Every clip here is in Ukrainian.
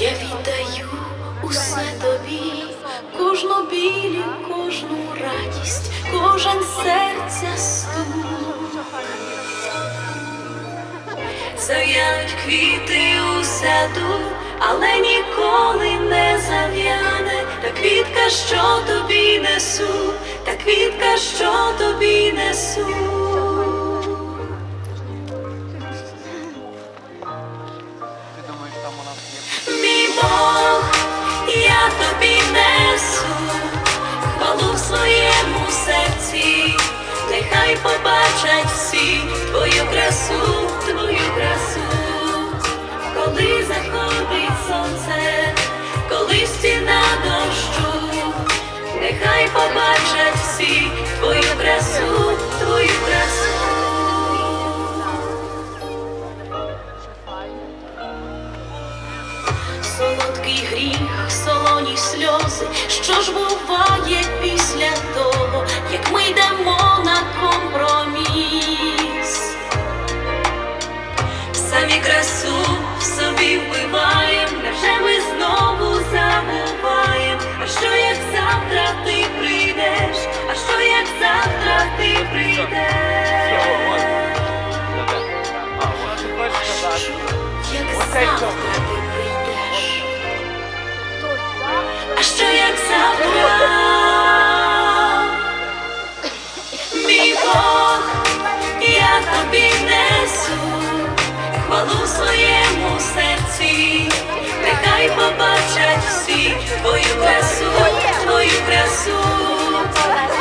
Я віддаю усе тобі, кожну білі, кожну радість, кожен серця стук. Зав'януть квіти у саду, але ніколи не зав'яне та квітка, що тобі несу, Солодкий гріх, солоні сльози, що ж буває після того, як ми йдемо на компроміс. Самі красу в собі вбиваєм, невже ми знову забуваєм? А що як завтра ти прийдеш? А що як завтра ти прийдеш? Як завтра тобі хвалу в своєму серці, нехай побачать всі твою красу, твою красу,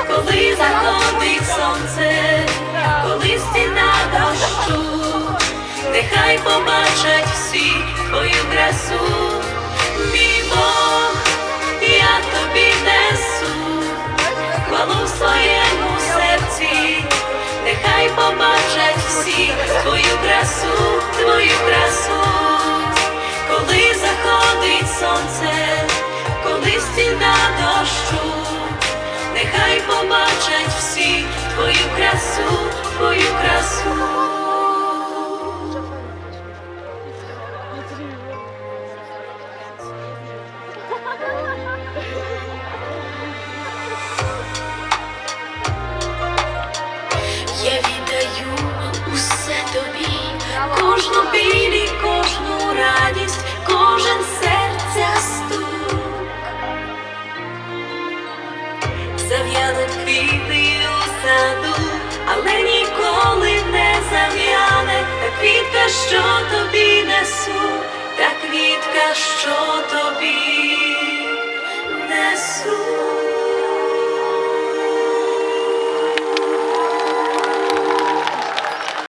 коли заходить сонце, коли стіна дощу, нехай побачать всі твою красу, красу, твою красу. Я віддаю усе тобі, кожну білі, кожну радість, кожен серця стук. Зав'януть квіти у саду, але ніколи не зав'яне та квітка, що тобі несу.